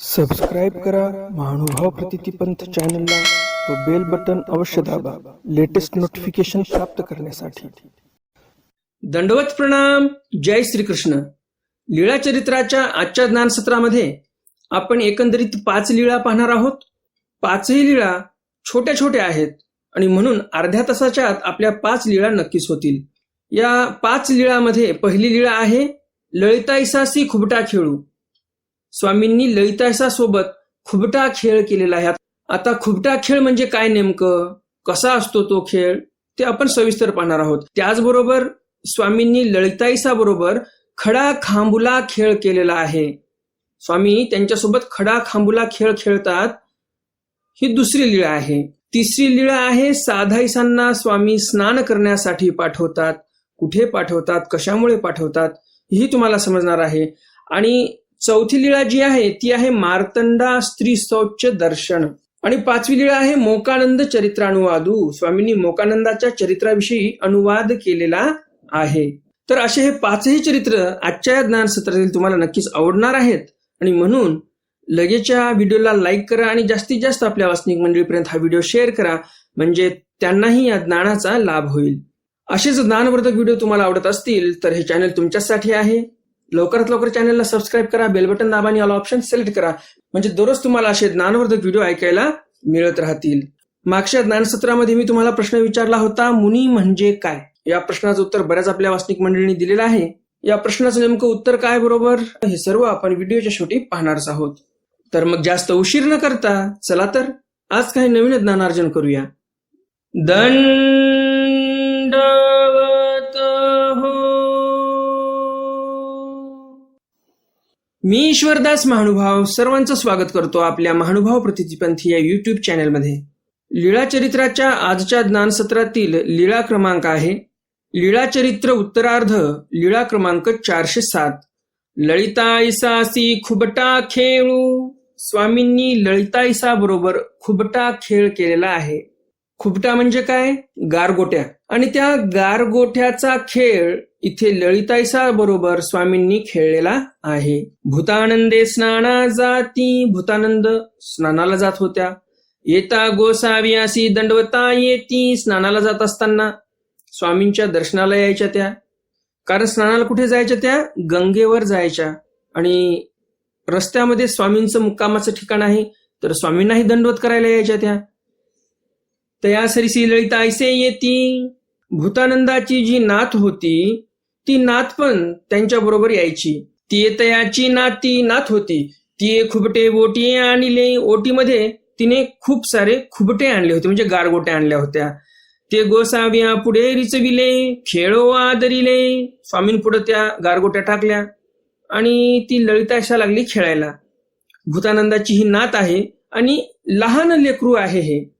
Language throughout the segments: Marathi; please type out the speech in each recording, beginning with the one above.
सबस्क्राईब करा महानुभाव प्रतितीपंथ चॅनलला व बेल बटन अवश्य दाबा लेटेस्ट नोटिफिकेशन प्राप्त करण्यासाठी. दंडवत प्रणाम जय श्रीकृष्ण. लीळा चरित्राच्या आजच्या ज्ञानसत्रामध्ये आपण एकंदरीत पाच लीळा पाहणार आहोत. पाचही लीळा छोट्या छोट्या आहेत आणि म्हणून अर्ध्या तासाच्या आत आपल्या पाच लीळा नक्कीच होतील. या पाच लीळामध्ये पहिली लीळा आहे ललिताईसासी खुबटा खेळू. स्वामींनी ललिताईसा सोबत खुबटा खेळ केलेला आहे. आता खुबटा खेळ म्हणजे काय नेमकं? कसा असतो तो खेळ? ते आपण सविस्तर पाहणार आहोत. त्याचबरोबर स्वामींनी ललिताईसा बरोबर खडा खांबुला खेळ केलेला आहे. स्वामी त्यांच्यासोबत खडा खांबुला खेळ खेळतात. ही दुसरी लीळा आहे. तिसरी लीळा आहे साधाईसांना स्वामी स्नान करण्यासाठी पाठवतात. कुठे पाठवतात? कशामुळे पाठवतात? ही तुम्हाला समजणार आहे. आणि चौथी लीळा जी आहे ती आहे मार्तंडा स्त्री शौच दर्शन. आणि पाचवी लीळा आहे मोकानंद चरित्रानुवादू. स्वामींनी मोकानंदाच्या चरित्राविषयी अनुवाद केलेला आहे. तर असे हे पाचही चरित्र आजच्या या ज्ञान सत्रातील तुम्हाला नक्कीच आवडणार आहेत. आणि म्हणून लगेचच्या व्हिडिओला लाईक करा आणि जास्तीत जास्त आपल्या वासनिक मंडळीपर्यंत हा व्हिडिओ शेअर करा. म्हणजे त्यांनाही या ज्ञानाचा लाभ होईल. असेच ज्ञानवर्धक व्हिडिओ तुम्हाला आवडत असतील तर हे चॅनल तुमच्यासाठी आहे. लवकरात लवकर चॅनलला सबस्क्राईब करा बेल बटन दाबा आणि ऑल ऑप्शन सिलेक्ट करा. म्हणजे दररोज तुम्हाला असे ज्ञानवर्धक व्हिडिओ ऐकायला मिळत राहतील. मागच्या ज्ञानसत्रामध्ये मी तुम्हाला प्रश्न विचारला होता मुनी म्हणजे काय? या प्रश्नाचं उत्तर बऱ्याच आपल्या वासनिक मंडळींनी दिलेलं आहे. या प्रश्नाचं नेमकं उत्तर काय बरोबर? हे सर्व आपण व्हिडिओच्या शेवटी पाहणारच आहोत. तर मग जास्त उशीर न करता चला तर आज काही नवीन ज्ञानार्जन करूया. दंड! मी ईश्वरदास महानुभाव सर्वांचं स्वागत करतो आपल्या महानुभाव प्रतिपंथी या युट्यूब चॅनलमध्ये लीळा चरित्राच्या आजच्या ज्ञानसत्रातील लीळा क्रमांक आहे. लीळा चरित्र उत्तरार्ध लीळा क्रमांक चारशे सात. ललिताईसासी खुबटा खेळू. स्वामींनी ललिताईसा बरोबर खुबटा खेळ केलेला आहे. खुबटा म्हणजे काय? गारगोट्या. आणि त्या गारगोट्याचा खेळ इथे ललिताईसा बरोबर स्वामींनी खेळलेला आहे. भूतानंदे स्नाना जाती भूतानंद स्नानाला जात होत्या. येता गोसावियासी दंडवता येती स्नानाला जात असताना स्वामींच्या दर्शनाला यायच्या त्या. कारण स्नानाला कुठे जायच्या त्या? गंगेवर जायच्या. आणि रस्त्यामध्ये स्वामींचं मुक्कामाचं ठिकाण आहे तर स्वामींनाही दंडवत करायला यायच्या त्या. तया सरिसी ललिता ऐसे येती. भूतानंदाची जी नाथ होती ती नाथ पण त्यांच्या बरोबर यायची. ती तयाची नाती नाथ होती. ती खुबटे बोटी आणले. ओटीमध्ये तिने खूप सारे खुबटे आणले होते म्हणजे गारगोटे आणल्या होत्या. ते गोसाव्या पुढे रिचविले खेळो आदरिले. स्वामींपुढे त्या गारगोट्या टाकल्या आणि ती ललिताशा लागली खेळायला. भूतानंदाची ही नात आहे आणि लहान लेकरू आहे हे.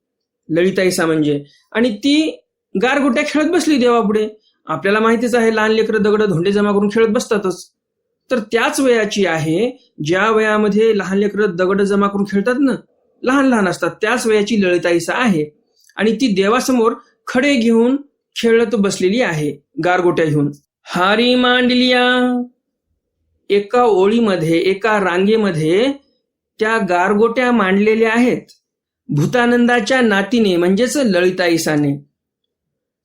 ललिताईसा म्हणजे. आणि ती गारगोट्या खेळत बसली देवापुढे. आपल्याला माहितीच आहे लहान लेकरं दगड धोंडे जमा करून खेळत बसतातच. तर त्याच वयाची आहे ज्या वयामध्ये लहान लेकरं दगड जमा करून खेळतात ना लहान लहान असतात त्याच वयाची ललिताईसा आहे. आणि ती देवासमोर खडे घेऊन खेळत बसलेली आहे गारगोट्या घेऊन. हारी मांडलिया एका ओळीमध्ये एका रांगेमध्ये त्या गारगोट्या मांडलेल्या आहेत. भूतानंदाच्या नातीने म्हणजेच ललिताईसाने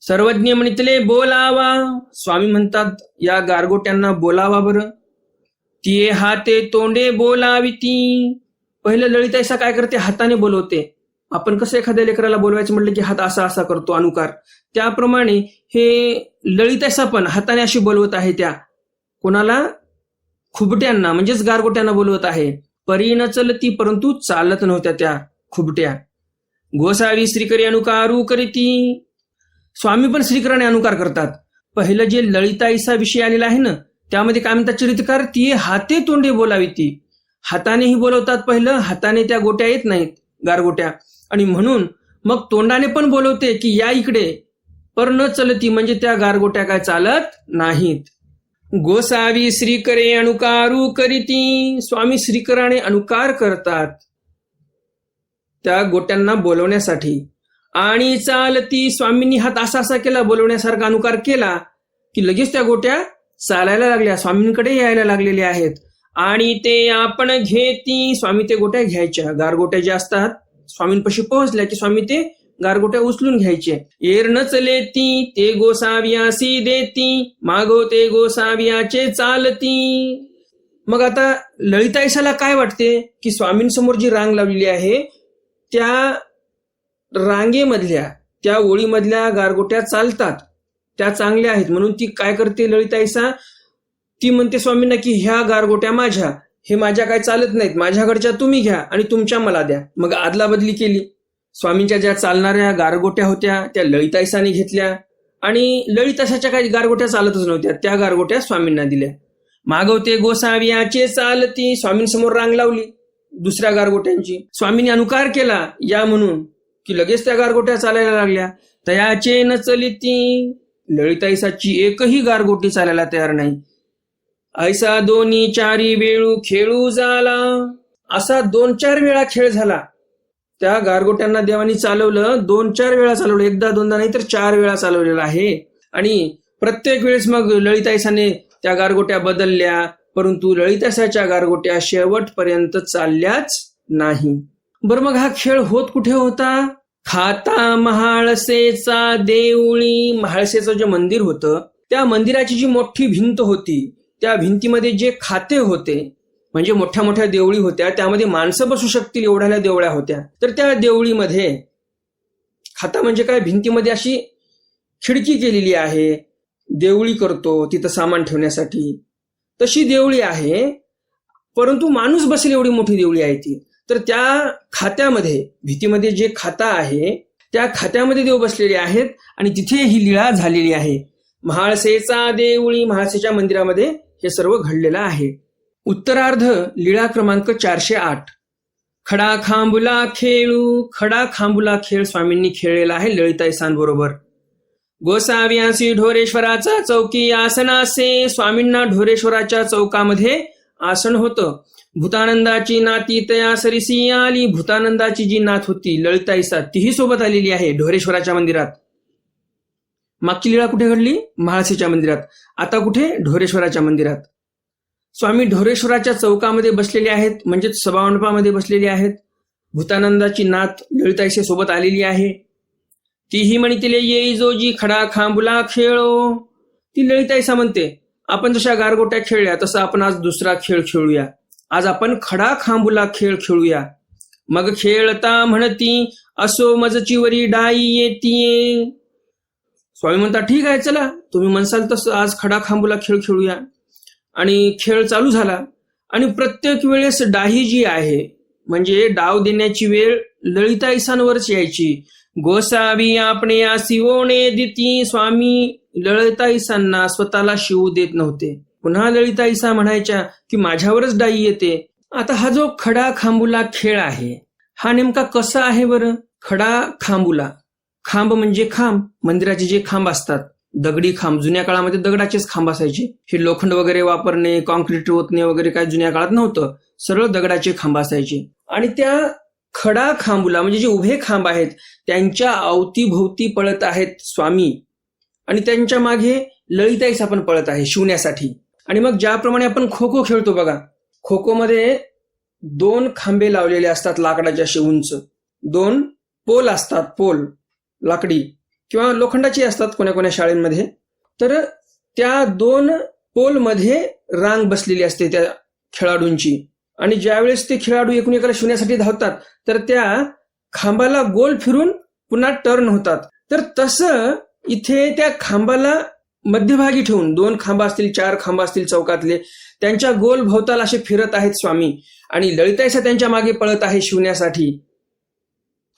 सर्वज्ञ म्हणितले बोलावा. स्वामी म्हणतात या गारगोट्यांना बोलावा बरं. ती हाते तोंडे बोलावी ती पहिलं ललिताईसा काय करते? हाताने बोलवते. आपण कसं एखाद्या लेकराला बोलवायचं म्हटलं की हात असा असा करतो अनुकार. त्याप्रमाणे हे ललिताईसा पण हाताने अशी बोलवत आहे त्या. कोणाला? खुबट्यांना म्हणजेच गारगोट्यांना बोलवत आहे. परी न चलती परंतु चालत नव्हत्या त्या. खुबट्या. गोसावी श्रीकरी अनुकारू करीती. स्वामी पण श्रीकराने अनुकार करतात. पहिलं जे ललिताईसा विषय आलेला आहे ना त्यामध्ये काय म्हणतात चरित्रकार? ती हाते तोंडे बोलावी ती हातानेही बोलवतात पहिलं हाताने त्या गोट्या येत नाहीत गारगोट्या. आणि म्हणून मग तोंडाने पण बोलवते की या इकडे पर न चलती म्हणजे त्या गारगोट्या काय चालत नाहीत. गोसावी श्रीकरे अनुकारू करीती. स्वामी श्रीकराने अनुकार करतात. त्या गोट्यांना बोलवण्यासाठी. आणि चालती स्वामींनी हात असा असा केला बोलवण्यासारखा अनुकार केला की लगेच त्या गोट्या चालायला लागल्या स्वामींकडे यायला लागलेल्या आहेत. आणि ते आपण घेती स्वामी ते गोट्या घ्यायच्या. गारगोट्या ज्या असतात स्वामींपाशी पोहोचल्या की स्वामी ते गारगोट्या उचलून घ्यायचे. येर नचले ती ते गोसावियासी देती मागवते गोसावियाचे चालती. मग आता ललिताईसाला काय वाटते की स्वामींसमोर जी रांग लावलेली आहे त्या रांगेमधल्या त्या ओळीमधल्या गारगोट्या चालतात. त्या चांगल्या आहेत. म्हणून ती काय करते ललिताईसा ती म्हणते स्वामींना की ह्या गारगोट्या माझ्या. हे माझ्या काय चालत नाहीत. माझ्याकडच्या तुम्ही घ्या आणि तुमच्या मला द्या. मग आदला बदली केली. स्वामींच्या ज्या चालणाऱ्या गारगोट्या होत्या त्या ललिताईसाने घेतल्या. आणि ललितासाच्या काही गारगोट्या चालतच नव्हत्या. त्या गारगोट्या स्वामींना दिल्या. मागवते गोसावियाचे चालती. स्वामींसमोर रांग लावली. दुसऱ्या गारगोट्यांची. स्वामींनी अनुकार केला या म्हणून की लगेच त्या गारगोट्या चालायला लागल्या. तयाचे न चलिती ललिताईसाची एकही गारगोटी चालायला तयार नाही. ऐसा दोन्ही चारी वेळू खेळू झाला असा दोन चार वेळा खेळ झाला. त्या गारगोट्यांना देवानी चालवलं दोन चार वेळा चालवलं एकदा दोनदा नाही तर चार वेळा चालवलेलं आहे. आणि प्रत्येक वेळेस मग ललिताईसाने त्या गारगोट्या बदलल्या परंतु ललितासाच्या गारगोट्या शेवटपर्यंत चालल्याच नाही. बर मग हा खेळ होत कुठे होता? खाता महाळसेचा देऊळी. महाळसेचं जे मंदिर होतं त्या मंदिराची जी मोठी भिंत होती त्या भिंतीमध्ये जे खाते होते म्हणजे मोठ्या मोठ्या देवळी होत्या त्यामध्ये माणसं बसू शकतील एवढ्या देवळ्या होत्या. तर त्या देवळीमध्ये खाता म्हणजे काय? भिंतीमध्ये अशी खिडकी केलेली आहे. देवळी करतो तिथं सामान ठेवण्यासाठी. तशी देवळी आहे. परंतु माणूस बसेल एवढी मोठी देवळी आहे ती. तर त्या खात्यामध्ये भीतीमध्ये जे खाता आहे त्या खात्यामध्ये देव बसलेले आहेत आणि तिथे ही लीळा झालेली आहे. महाळसेचा देवळी महाळसेच्या मंदिरामध्ये हे सर्व घडलेलं आहे. उत्तरार्ध लीळा क्रमांक चारशे आठ. खडा खांबुला खेळू खडा खांबुला खेळ स्वामींनी खेळलेला आहे ललिताईसांबरोबर गोसाव्यांसी ढोरेश्वराचा चौकी आसनासे स्वामींना ढोरेश्वराच्या चौकामध्ये आसन होतं. भूतानंदाची नाती तया सरिसी आली भूतानंदाची जी नाथ होती ललिताईसा तीही सोबत आलेली आहे ढोरेश्वराच्या मंदिरात. मागची लीळा कुठे घडली? महाळसेच्या मंदिरात. आता कुठे? ढोरेश्वराच्या मंदिरात. स्वामी ढोरेश्वराच्या चौकामध्ये बसलेले आहेत म्हणजेच सभामंडपामध्ये बसलेले आहेत. भूतानंदाची नाथ ललिताईशी सोबत आलेली आहे. तीही म्हणितले येई जो जी खडा खांबुला खेळो. ती ललिताईसा म्हणते आपण जशा गारगोट्या खेळल्या तसं आपण आज दुसरा खेळ खेळूया. आज आपण खडा खांबुला खेळ खेळूया. मग खेळता म्हणती असो मजची वरी डाई येतीये. स्वामी म्हणतात ठीक आहे चला. तुम्ही म्हणसाल तसं आज खडा खांबुला खेळ खेळूया. आणि खेळ चालू झाला. आणि प्रत्येक वेळेस डाही जी आहे म्हणजे डाव देण्याची वेळ ललिताईसांवरच यायची. गोसावी आपण या शिवोने दिती स्वामी ललिताईसांना स्वतःला शिवू देत नव्हते पुन्हा ललिताईसा म्हणायच्या की माझ्यावरच डाई येते आता हा जो खडा खांबुला खेळ आहे हा नेमका कसा आहे बरं खडा खांबुला खांब म्हणजे खांब मंदिराचे जे खांब असतात दगडी खांब जुन्या काळामध्ये दगडाचेच खांब असायचे हे लोखंड वगैरे वापरणे कॉन्क्रीट ओतणे वगैरे काय जुन्या काळात नव्हतं सरळ दगडाचे खांब असायचे आणि त्या खडा खांबुला म्हणजे जे उभे खांब आहेत त्यांच्या अवतीभोवती पळत आहेत स्वामी. आणि त्यांच्या मागे ललिताईस आपण पळत आहे शिवण्यासाठी. आणि मग ज्याप्रमाणे आपण खो खो खेळतो बघा खो खो मध्ये दोन खांबे लावलेले असतात लाकडाच्या असे उंच दोन पोल असतात पोल लाकडी. किंवा लोखंडाची असतात कोण्या कोण्या शाळेमध्ये. तर त्या दोन पोलमध्ये रांग बसलेली असते त्या खेळाडूंची. आणि ज्यावेळेस ते खेळाडू एकूण एकाला शिवण्यासाठी धावतात तर त्या खांबाला गोल फिरून पुन्हा टर्न होतात. तर तसं इथे त्या खांबाला मध्यभागी ठेवून दोन खांब असतील चार खांब असतील चौकातले त्यांच्या गोल भोवताला असे फिरत आहेत स्वामी. आणि ललिताईसा त्यांच्या मागे पळत आहे शिवण्यासाठी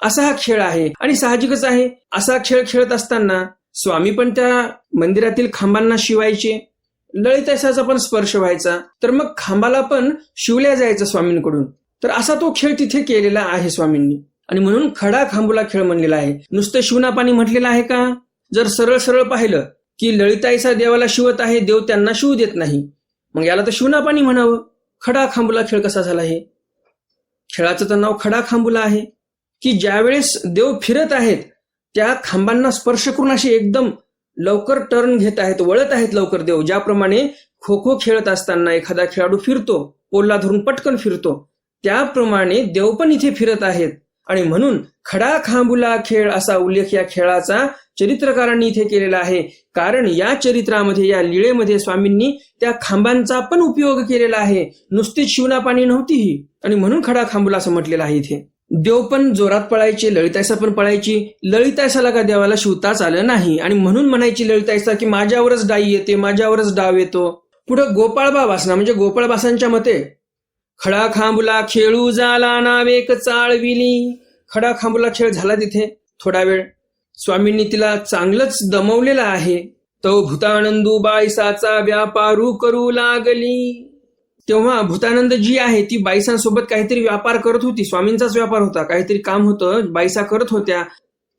असा हा खेळ आहे आणि साहजिकच आहे. असा खेळ खेळत असताना स्वामी पण त्या मंदिरातील खांबांना शिवायचे. ललिताईसाचा पण स्पर्श व्हायचा. तर मग खांबाला पण शिवल्या जायचं स्वामींकडून. तर असा तो खेळ तिथे केलेला आहे स्वामींनी. आणि म्हणून खडा खांबूला खेळ म्हणलेला आहे. नुसतं शिवनापाणी म्हटलेलं आहे का? जर सरळ सरळ पाहिलं की ललिताईसा देवाला शिवत आहे देव त्यांना शिवू देत नाही. मग याला तर शिवनापाणी म्हणावं. खडा खांबूला खेळ कसा झाला हे? खेळाचं तर नाव खडा खांबूला आहे. की ज्यावेळेस देव फिरत आहेत त्या खांबांना स्पर्श करून अशी एकदम लवकर टर्न घेत आहेत वळत आहेत लवकर देव. ज्याप्रमाणे खो खो खेळत असताना एखादा खेळाडू फिरतो पोलला धरून पटकन फिरतो त्याप्रमाणे देव पण इथे फिरत आहेत. आणि म्हणून खडा खांबुला खेळ असा उल्लेख या खेळाचा चरित्रकारांनी इथे केलेला आहे. कारण या चरित्रामध्ये या लीळेमध्ये स्वामींनी त्या खांबांचा पण उपयोग केलेला आहे. नुसतीच शिवना पाणी नव्हती ही आणि म्हणून खडा खांबुला असं म्हटलेलं आहे इथे. देव पण जोरात पळायचे ललितायसा पण पळायची. ललितायसाला का देवाला शिवताच आलं नाही? आणि म्हणून म्हणायची ललितायसा की माझ्यावरच डाई येते माझ्यावरच डाव येतो. पुढं गोपाळबा वासना म्हणजे गोपाळबासांच्या मते खडा खांबुला खेळू जाला नावेक चाळविली. खडा खांबुला खेळ झाला तिथे थोडा वेळ. स्वामींनी तिला चांगलंच दमवलेला आहे. तो भूतानंदू बाईसाचा व्यापारू करू लागली. तेव्हा भूतानंद जी आहे ती बाईसांसोबत काहीतरी व्यापार करत होती स्वामींचाच व्यापार होता. काहीतरी काम होतं बाईसा करत होत्या.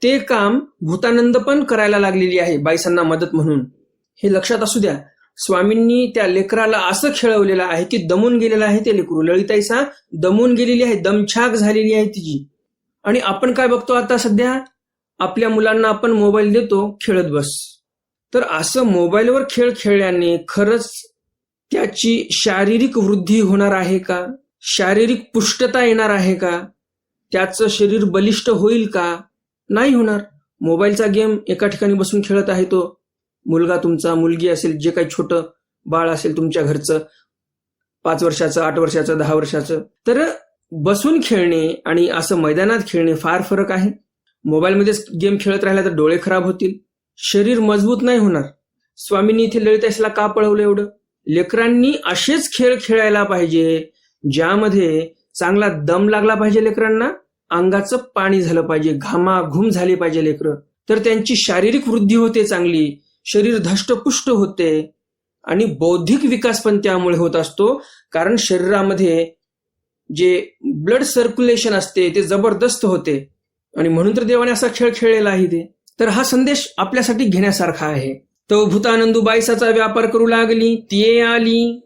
ते काम भूतानंद पण करायला लागलेली आहे बाईसांना मदत म्हणून. हे लक्षात असू द्या. स्वामींनी त्या लेकराला असं खेळवलेलं आहे की दमून गेलेलं आहे ते लेकरू. ललिताईसा दमून गेलेली आहे दमछाक झालेली आहे तिची. आणि आपण काय बघतो आता सध्या? आपल्या मुलांना आपण मोबाईल देतो खेळत बस. तर असं मोबाईलवर खेळ खेळल्याने खरंच त्याची शारीरिक वृद्धी होणार आहे का? शारीरिक पुष्टता येणार आहे का? त्याचं शरीर बलिष्ठ होईल का? नाही होणार. मोबाईलचा गेम एका ठिकाणी बसून खेळत आहे तो. मुलगा तुमचा मुलगी असेल जे काही छोटं बाळ असेल तुमच्या घरचं पाच वर्षाचं आठ वर्षाचं दहा वर्षाचं. तर बसून खेळणे आणि असं मैदानात खेळणे फार फरक आहे. मोबाईलमध्येच गेम खेळत राहिला तर डोळे खराब होतील. शरीर मजबूत नाही होणार. स्वामींनी इथे ललिताईसला का पळवलं एवढं? लेकरांनी असेच खेळ खेळायला पाहिजे ज्यामध्ये चांगला दम लागला पाहिजे लेकरांना अंगाचं पाणी झालं पाहिजे घामाघूम झाली पाहिजे लेकरं. तर त्यांची शारीरिक वृद्धी होते चांगली शरीर धष्टपुष्ट होते आणि बौद्धिक विकास पण त्यामुळे होत असतो कारण शरीरामध्ये जे ब्लड सर्क्युलेशन असते ते जबरदस्त होते. आणि म्हणून तर देवाने असा खेळ खेळलेला आहे ते तर हा संदेश आपल्यासाठी घेण्यासारखा आहे. तो भूतानंदू बाईसाचा व्यापार करू लागली तिये आली.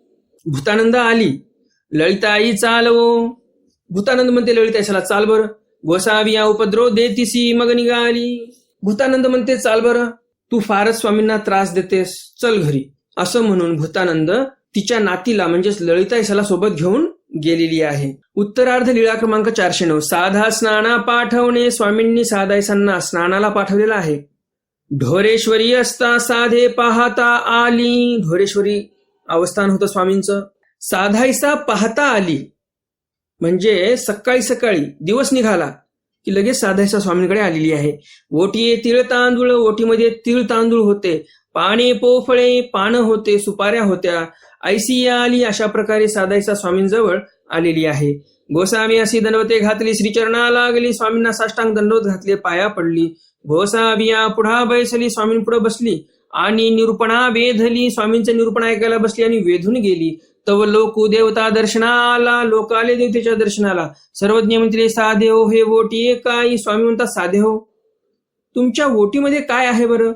भूतानंद आली. ललिताई चालवो भूतानंद म्हणते ललिताईशाला चाल बर. वसावी या उपद्रव देतीसी मग निघाली. भूतानंद म्हणते चाल बर. तू फारच स्वामींना त्रास देतेस चल घरी. असं म्हणून भूतानंद तिच्या नातीला म्हणजेच ललिताईसाला सोबत घेऊन गेलेली आहे. उत्तरार्ध लीळा क्रमांक चारशे नऊ. साधा स्नाना पाठवणे स्वामींनी साधायसांना स्नानाला पाठवलेला आहे. ढोरेश्वरी असता साधे पाहता आली. ढोरेश्वरी अवस्थान होतं स्वामींचं. साधायसा पाहता आली. म्हणजे सकाळी सकाळी दिवस निघाला की लगेच साधायसा स्वामींकडे आलेली आहे. ओटी तिळ तांदूळ ओटीमध्ये तिळ तांदूळ होते. पाने पोफळे पानं होते सुपाऱ्या होत्या. ऐसी आली अशा प्रकारे साधायसा स्वामींजवळ आलेली आहे. गोसावी अशी दंडवते घातली श्रीचरणा लागली. स्वामींना साष्टांग दंडवत घातले पाया पडली. गोसाविया पुढा बैसली स्वामींपुढे बसली. आणि निरूपणा वेधली स्वामींचे निरूपण ऐकायला बसली आणि वेधून गेली. तव लोक देवता दर्शनाला लोक आले देवतेच्या दर्शनाला. सर्वज्ञ म्हणते साधे हो हे वोटी काय स्वामी म्हणतात साधे हो तुमच्या वोटीमध्ये काय आहे बरं?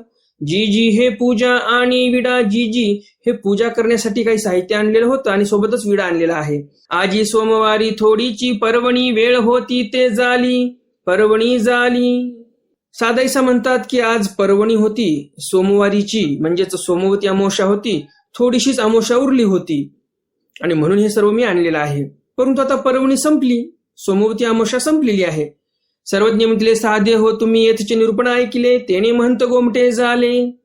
जी जी हे पूजा आणि विडा जी जी हे पूजा करण्यासाठी काही साहित्य आणलेलं होतं आणि सोबतच विडा आणलेला आहे. आजी सोमवारी थोडीची पर्वणी वेळ होती ते झाली. पर्वणी झाली. साधायसा म्हणतात की आज पर्वणी होती सोमवारीची म्हणजेच सोमवती अमावस्या होती थोडीशीच अमावस्या उरली होती. आणि म्हणून हे सर्व मी आणलेलं आहे. परंतु आता पर्वणी संपली सोमवती अमावस्या संपलेली आहे. सर्वज्ञ म्हटले साधे हो तुम्ही येथचे निरूपण ऐकले तेने म्हणत गोमटे झाले.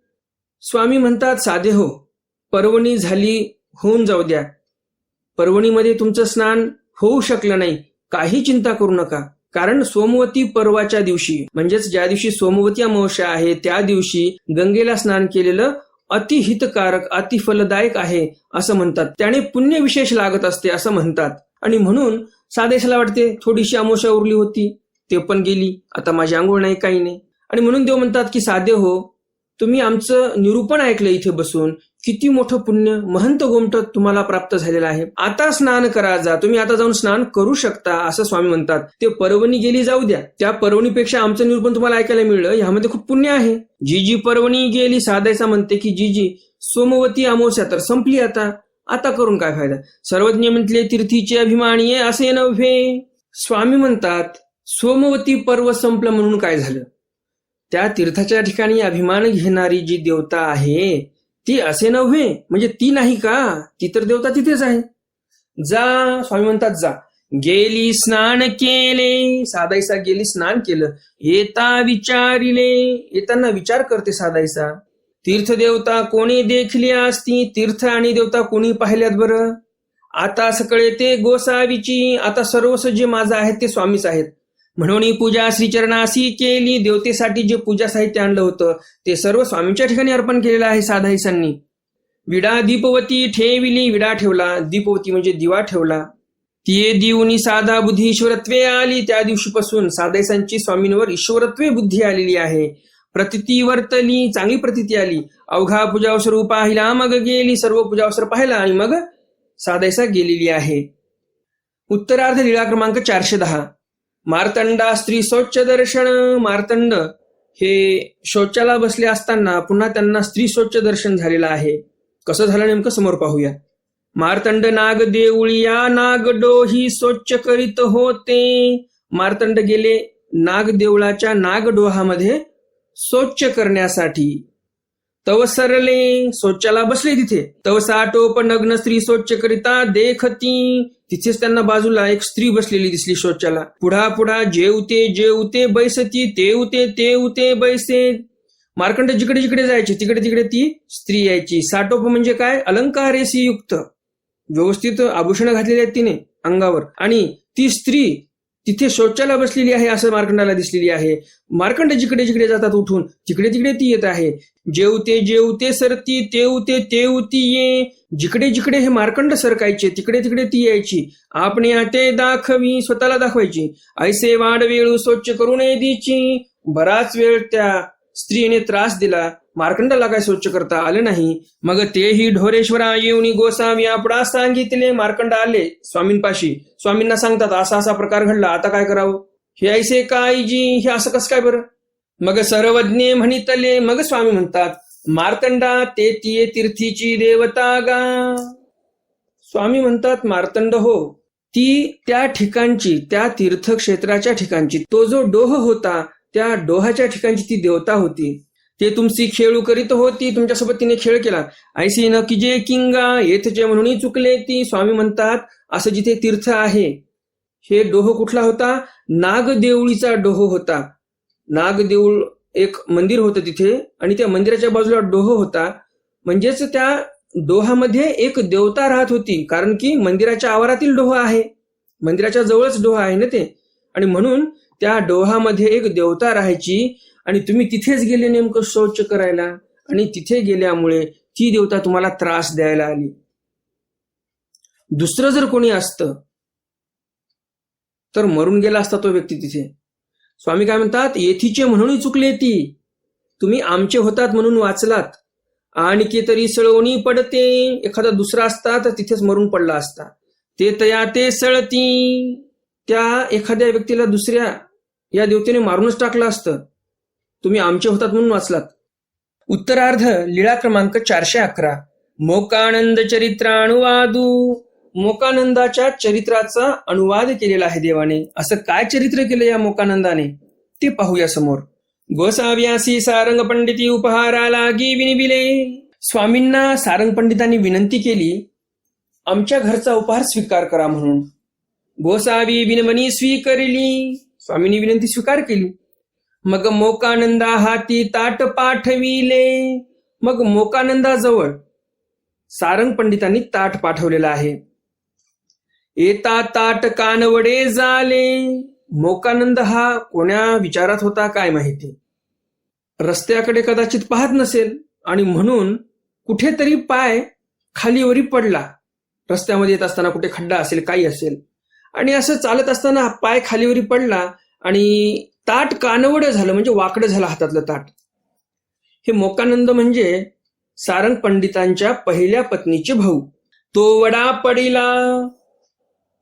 स्वामी म्हणतात साधे हो पर्वणी झाली होऊन जाऊ द्या. पर्वणीमध्ये तुमचं स्नान होऊ शकलं नाही काही चिंता करू नका. कारण सोमवती पर्वाच्या दिवशी म्हणजेच ज्या दिवशी सोमवती अमावस्या आहे त्या दिवशी गंगेला स्नान केलेलं अतिहितकारक अतिफलदायक आहे असं म्हणतात. त्याने पुण्य विशेष लागत असते असं म्हणतात. आणि म्हणून साधेशाला वाटते थोडीशी अमावस्या उरली होती ते पण गेली आता माझी आंघोळ नाही काही नाही. आणि म्हणून देव म्हणतात की साधे हो तुम्ही आमचं निरूपण ऐकलं इथे बसून किती मोठं पुण्य महंत गोमट तुम्हाला प्राप्त झालेलं आहे. आता स्नान करा जा. तुम्ही आता जाऊन स्नान करू शकता असं स्वामी म्हणतात. ते पर्वणी गेली जाऊ द्या. त्या पर्वणीपेक्षा आमचं निरूपण तुम्हाला ऐकायला मिळलं. यामध्ये खूप पुण्य आहे. जी जी पर्वणी गेली साधायचा म्हणते की जी जी सोमवती अमावस्या तर संपली आता. आता करून काय फायदा? सर्वज्ञ म्हटले तीर्थीचे अभिमानी असे नव्हे स्वामी म्हणतात सोमवती पर्व संपलं म्हणून काय झालं? त्या तीर्थाच्या ठिकाणी अभिमान घेणारी जी देवता आहे ती असे नव्हे म्हणजे ती नाही का? ती तर देवता तिथेच आहे. जा स्वामी म्हणतात जा. गेली स्नान केले. साधाईसा गेली स्नान केलं. येता विचारिले. येताना विचार करते साधायसा तीर्थदेवता कोणी देखली असती तीर्थ आणि देवता कोणी पाहिल्यात बरं? आता सकळे ते गोसावीची. आता सर्वस जे माझं आहे ते स्वामीच आहेत. म्हणून ही पूजा श्रीचरणासी केली देवतेसाठी जे पूजा साहित्य आणलं होतं ते सर्व स्वामींच्या ठिकाणी अर्पण केलेलं आहे साधाईसांनी विडा दीपवती ठेविली विडा ठेवला. दीपवती म्हणजे दिवा ठेवला. तिये दिवनी साधा बुद्धी ईश्वरत्वे आली. त्या दिवशीपासून साधाईसांची स्वामींवर ईश्वरत्वे बुद्धी आलेली आहे. प्रतिती वर्तली चांगली प्रतिती आली. अवघा पूजावसर पाहिला मग गेली. सर्व पूजावसर पाहिला आणि मग साधायसा गेलेली आहे. उत्तरार्ध लीळा क्रमांक चारशे दहा. मार्तंडा स्त्री शौच दर्शन मार्तंड हे शौचाला बसले असताना पुन्हा त्यांना स्त्री शौच दर्शन झालेलं आहे. कसं झालं नेमकं समोर पाहूया. मार्तंड नाग देऊळिया नाग डोही स्वच्छ करीत होते. मार्तंड गेले नाग देवळाच्या नाग डोहामध्ये स्वच्छ करण्यासाठी. तव सरले स्वच्छाला बसले तिथे. तव साटोप नग्न स्त्री स्वच्छ करिता देखती. तिथेच त्यांना बाजूला एक स्त्री बसलेली दिसली शौचाला. पुढा पुढा जेवते जेवते बैसती तेवते तेवते बैसे. मार्कंड जिकडे जिकडे जायचे तिकडे तिकडे ती स्त्री यायची. साटोप म्हणजे काय? अलंकारेसी युक्त. व्यवस्थित आभूषण घातलेली आहेत तिने अंगावर. आणि ती स्त्री तिथे शौचाला बसलेली आहे असं मार्कंडाला दिसलेली आहे. मार्कंड जिकडे जिकडे जातात उठून तिकडे तिकडे ती येत आहे. जेवते जेवते सरती तेवते तेवती ये. जिकडे जिकडे हे मार्कंड सरकायचे तिकडे तिकडे ती यायची. आपण ते दाखवी स्वतःला दाखवायची. ऐसे वाढ वेळू स्वच्छ करू नये बराच वेळ त्या स्त्रीने त्रास दिला. मार्कंडाला काय स्वच्छ करता आले नाही? मग तेही ढोरेश्वरा येऊन गोसावी आपणा सांगितले मार्कंड आले स्वामींपाशी. स्वामींना सांगतात असा असा प्रकार घडला आता काय करावं? हे ऐसे काय जी हे असं कसं काय बरं? मग सर्वज्ञे म्हणितले मग स्वामी म्हणतात मार्तंडा ते तिये तीर्थीची देवता गा. स्वामी म्हणतात मार्तंड हो ती त्या ठिकाणची त्या तीर्थक्षेत्राच्या ठिकाणची तो जो डोह होता त्या डोहाच्या ठिकाणची ती देवता होती. ते तुमची खेळू करीत होती तुमच्यासोबत तिने खेळ केला. ऐसी न की जे किंगा येथचे म्हणून चुकले ती स्वामी म्हणतात असं जिथे तीर्थ आहे हे डोह कुठला होता? नागदेवळीचा डोह होता. नागदेऊळ एक मंदिर होतं तिथे आणि त्या मंदिराच्या बाजूला डोह होता. म्हणजेच त्या डोहामध्ये एक देवता राहत होती कारण की मंदिराच्या आवारातील डोह आहे. मंदिराच्या जवळच डोहा आहे ना ते? आणि म्हणून त्या डोहामध्ये एक देवता राहायची आणि तुम्ही तिथेच गेले नेमकं शौच करायला? आणि तिथे गेल्यामुळे ती देवता तुम्हाला त्रास द्यायला आली. दुसरं जर कोणी असतं तर मरून गेला असता तो व्यक्ती तिथे. स्वामी काय म्हणतात? येथीचे म्हणून चुकले ती. तुम्ही आमचे होतात म्हणून वाचलात. आणखी तरी सळवणी पडते. एखादा दुसरा असता तर तिथेच मरून पडला असता. ते तया ते सळती. त्या एखाद्या व्यक्तीला दुसऱ्या या देवतेने मारूनच टाकलं असतं. तुम्ही आमचे होतात म्हणून वाचलात. उत्तरार्ध लीळा क्रमांक चारशे अकरा. मोकानंद चरित्रानुवादू मोकानंदाच्या चरित्राचा अनुवाद केलेला आहे देवाने. असं काय चरित्र केलं या मोकानंदाने? ते पाहूया समोर. गोसाव्यासी सारंग पंडिती उपहाराला गी विनिबिले. स्वामींना सारंग पंडितांनी विनंती केली आमच्या घरचा उपहार स्वीकार करा म्हणून. गोसावी विनवणी स्वीकारली. स्वामींनी विनंती स्वीकार केली. मग मोकानंदा हाती ताट पाठविले. मग मोकानंदाजवळ सारंग पंडितांनी ताट पाठवलेला आहे. येता ताट कानवडे झाले मोकानंद हा कोण्या विचारात होता काय माहिती? रस्त्याकडे कदाचित पाहत नसेल आणि म्हणून कुठेतरी पाय खालीवरी पडला. रस्त्यामध्ये येत असताना कुठे खड्डा असेल काही असेल. आणि असं चालत असताना पाय खालीवरी पडला आणि ताट कानवडं झालं म्हणजे वाकडं झालं हातातलं ताट. हे मोकानंद म्हणजे सारंग पंडितांच्या पहिल्या पत्नीचे भाऊ. तो वडा पडिला.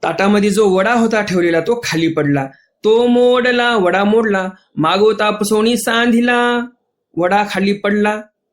ताटामध्ये जो वडा होता ठेवलेला तो खाली पडला. तो मोडला वडा मोडला. मागोता पुसवणी सांधिला. वडा खाली पडला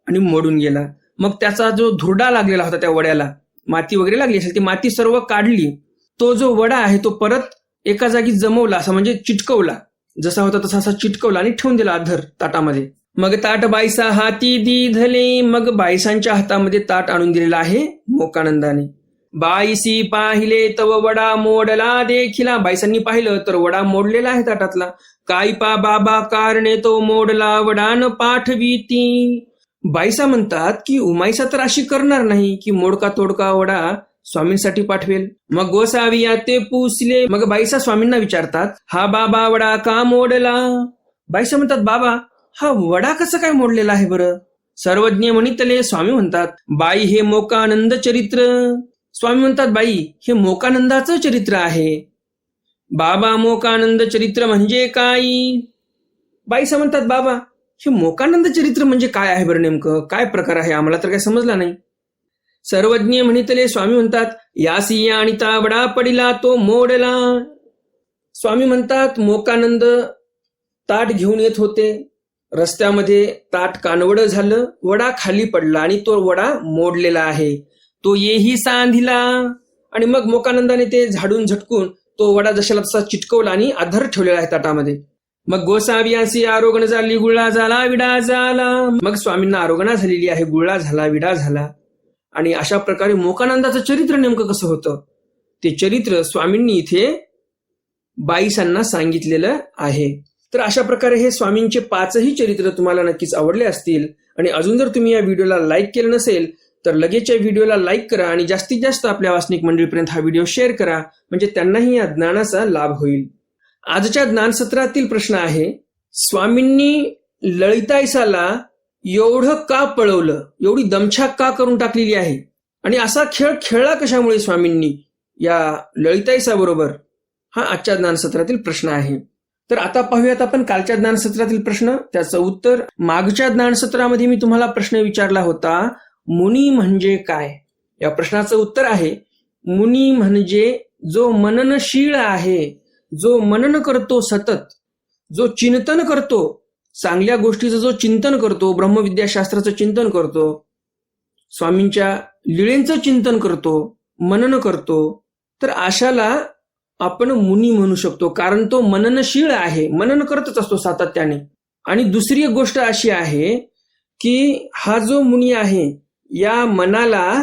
आणि मोडून गेला. मग त्याचा जो धुरडा लागलेला होता त्या वड्याला माती वगैरे लागली असेल ती माती सर्व काढली. तो जो वडा आहे तो परत एका जागी जमवला असं म्हणजे चिटकवला. जसा होता तसा असा चिटकवला आणि ठेवून दिला अधर ताटामध्ये. मग ताट बाईसा हाती दिधले मग बाईसांच्या हातामध्ये ताट आणून दिलेला आहे मोकानंदाने. बाईसी पाहिले तव वडा मोडला देखिला. बाईसांनी पाहिलं तर वडा मोडलेला आहे ताटातला. कायपा बाबा कारणे तो मोडला वडान पाठवीती. बाईसा म्हणतात की उमाईसा तर अशी करणार नाही की मोडका तोडका वडा स्वामींसाठी पाठवेल. मग गोसाविया ते पुसले. मग बाईसा स्वामींना विचारतात हा बाबा वडा का मोडला? बाईसा म्हणतात बाबा हा वडा कसा काय मोडलेला आहे बरं? सर्वज्ञ म्हणितले स्वामी म्हणतात बाई हे मोकानंद चरित्र. स्वामी म्हणतात बाई हे मोकानंदाचं चरित्र आहे. बाबा मोकानंद चरित्र म्हणजे काय? बाईसा म्हणतात बाबा हे मोकानंद चरित्र म्हणजे काय आहे बरं नेमकं? काय प्रकार आहे? आम्हाला तर काय समजला नाही. सर्वज्ञ म्हणितले स्वामी म्हणतात यासिया आणि ताबडा पडिला तो मोडला. स्वामी म्हणतात मोकानंद ताट घेऊन येत होते. रस्त्यामध्ये ताट कानवड झालं वडा खाली पडला आणि तो वडा मोडलेला आहे. तो येही सांधिला. आणि मग मोकानंदाने ते झाडून झटकून तो वडा जशाला तसा चिटकवला आणि आधार ठेवलेला आहे ताटामध्ये. मग गोसावियासी आरोगण झाली गुळा झाला विडा झाला. मग स्वामींना आरोगणा झालेली आहे गुळा झाला विडा झाला. आणि अशा प्रकारे मोकानंदाचं चरित्र नेमकं कसं होतं? ते चरित्र स्वामींनी इथे बाईसांना सांगितलेलं आहे. तर अशा प्रकारे हे स्वामींचे पाचही चरित्र तुम्हाला नक्कीच आवडले असतील. आणि अजून जर तुम्ही या व्हिडिओला लाईक केलं नसेल तर लगेच या व्हिडिओला लाईक करा आणि जास्तीत जास्त आपल्या वासनिक मंडळीपर्यंत हा व्हिडिओ शेअर करा. म्हणजे त्यांनाही या ज्ञानाचा लाभ होईल. आजच्या ज्ञानसत्रातील प्रश्न आहे स्वामींनी लळिताईसाला एवढं का पळवलं? एवढी दमछाक का करून टाकलेली आहे? आणि असा खेळ खेळला कशामुळे स्वामींनी? या ललिताईसा बरोबर हा आजच्या ज्ञानसत्रातील प्रश्न आहे. तर आता पाहूयात आपण कालच्या ज्ञानसत्रातील प्रश्न. त्याचं उत्तर मागच्या ज्ञानसत्रामध्ये मी तुम्हाला प्रश्न विचारला होता मुनी म्हणजे काय? या प्रश्नाचं उत्तर आहे मुनी म्हणजे जो मननशील आहे जो मनन करतो सतत जो चिंतन करतो चांगल्या गोष्टीचं जो चिंतन करतो ब्रह्मविद्याशास्त्राचं चिंतन करतो स्वामींच्या लिळेंचं चिंतन करतो मनन करतो तर अशाला आपण मुनी म्हणू शकतो. कारण तो मननशील आहे. मनन करतच असतो सातत्याने. आणि दुसरी एक गोष्ट अशी आहे की हा जो मुनी आहे या मनाला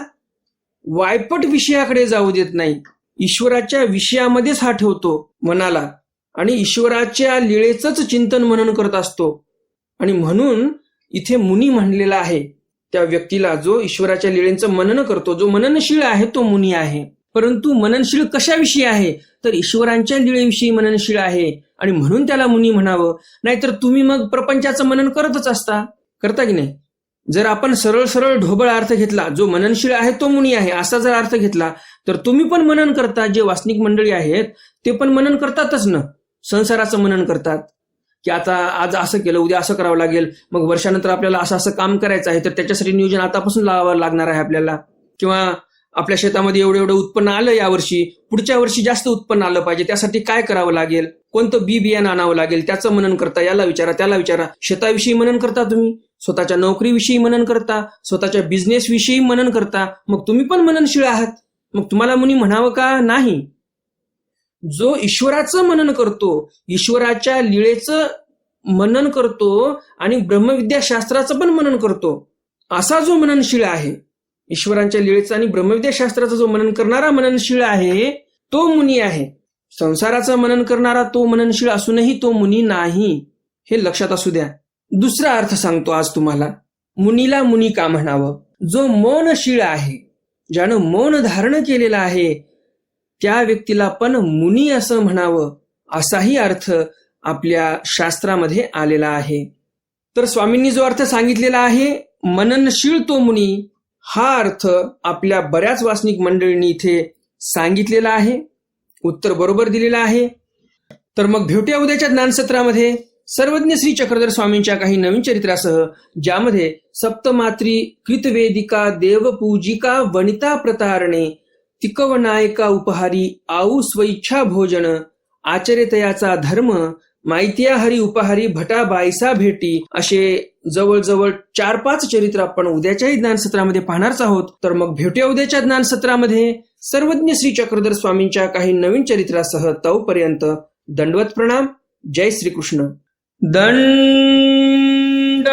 वायपट विषयाकडे जाऊ देत नाही. ईश्वराच्या विषयामध्येच हा ठेवतो मनाला. आणि ईश्वराच्या लिळेचंच चिंतन मनन करत असतो. आणि म्हणून इथे मुनी म्हणलेला आहे त्या व्यक्तीला जो ईश्वराच्या लिळेंचं मनन करतो जो मननशील आहे तो मुनी आहे. परंतु मननशील कशाविषयी आहे? तर ईश्वरांच्या लिळेविषयी मननशील आहे. आणि म्हणून त्याला मुनी म्हणावं नाहीतर तुम्ही मग प्रपंचाचं मनन करतच असता. करता की नाही? जर आपण सरळ सरळ ढोबळ अर्थ घेतला जो मननशील आहे तो मुनी आहे असा जर अर्थ घेतला तर तुम्ही पण मनन करता जे वासनिक मंडळी आहेत ते पण मनन करतातच ना. संसाराचं मनन करतात. की आता आज असं केलं उद्या असं करावं लागेल. मग वर्षानंतर आपल्याला असं असं काम करायचं आहे तर त्याच्यासाठी नियोजन आतापासून लावावं लागणार आहे आपल्याला. किंवा आपल्या शेतामध्ये एवढं एवढं उत्पन्न आलं यावर्षी पुढच्या वर्षी जास्त उत्पन्न आलं पाहिजे त्यासाठी काय करावं लागेल? कोणतं बी बियाणं आणावं लागेल? त्याचं मनन करता याला विचारा त्याला विचारा. शेताविषयी मनन करता तुम्ही? स्वतःच्या नोकरीविषयी मनन करता? स्वतःच्या बिझनेसविषयी मनन करता? मग तुम्ही पण मननशीळ आहात. मग तुम्हाला मुनी म्हणावं का? नाही. जो ईश्वराचं मनन करतो ईश्वराच्या लिळेचं मनन करतो आणि ब्रह्मविद्याशास्त्राचं पण मनन करतो असा जो मननशीळ आहे ईश्वरांच्या लिळेचा आणि ब्रह्मविद्याशास्त्राचा जो मनन करणारा मननशीळ आहे तो मुनी आहे. संसाराचं मनन करणारा तो मननशीळ असूनही तो मुनी नाही हे लक्षात असू द्या. दुसरा अर्थ सांगतो आज तुम्हाला मुनीला मुनी का म्हणावं? जो मौनशील आहे ज्यानं मौन धारण केलेलं आहे त्या व्यक्तीला पण मुनी असं म्हणावं असाही अर्थ आपल्या शास्त्रामध्ये आलेला आहे. तर स्वामींनी जो अर्थ सांगितलेला आहे मननशील तो मुनी हा अर्थ आपल्या बऱ्याच वासनिक मंडळींनी इथे सांगितलेला आहे उत्तर बरोबर दिलेलं आहे. तर मग भेटूया उद्याच्या ज्ञानसत्रामध्ये सर्वज्ञ श्री चक्रधर स्वामींच्या काही नवीन चरित्रासह ज्यामध्ये सप्तमात्री कृतवेदिका देवपूजिका वनिता प्रतारणे तिकवनायका उपहारी आऊ स्वैच्छा भोजन आचर्यतयाचा धर्म माहितीया हरी उपहारी भटा बायसा भेटी असे जवळजवळ चार पाच चरित्र आपण उद्याच्याही ज्ञानसत्रामध्ये पाहणारच आहोत. तर मग भेटूया उद्याच्या ज्ञानसत्रामध्ये. सर्वज्ञ श्री चक्रधर स्वामींच्या काही नवीन चरित्रासह तोपर्यंत दंडवत प्रणाम. जय श्रीकृष्ण. दंड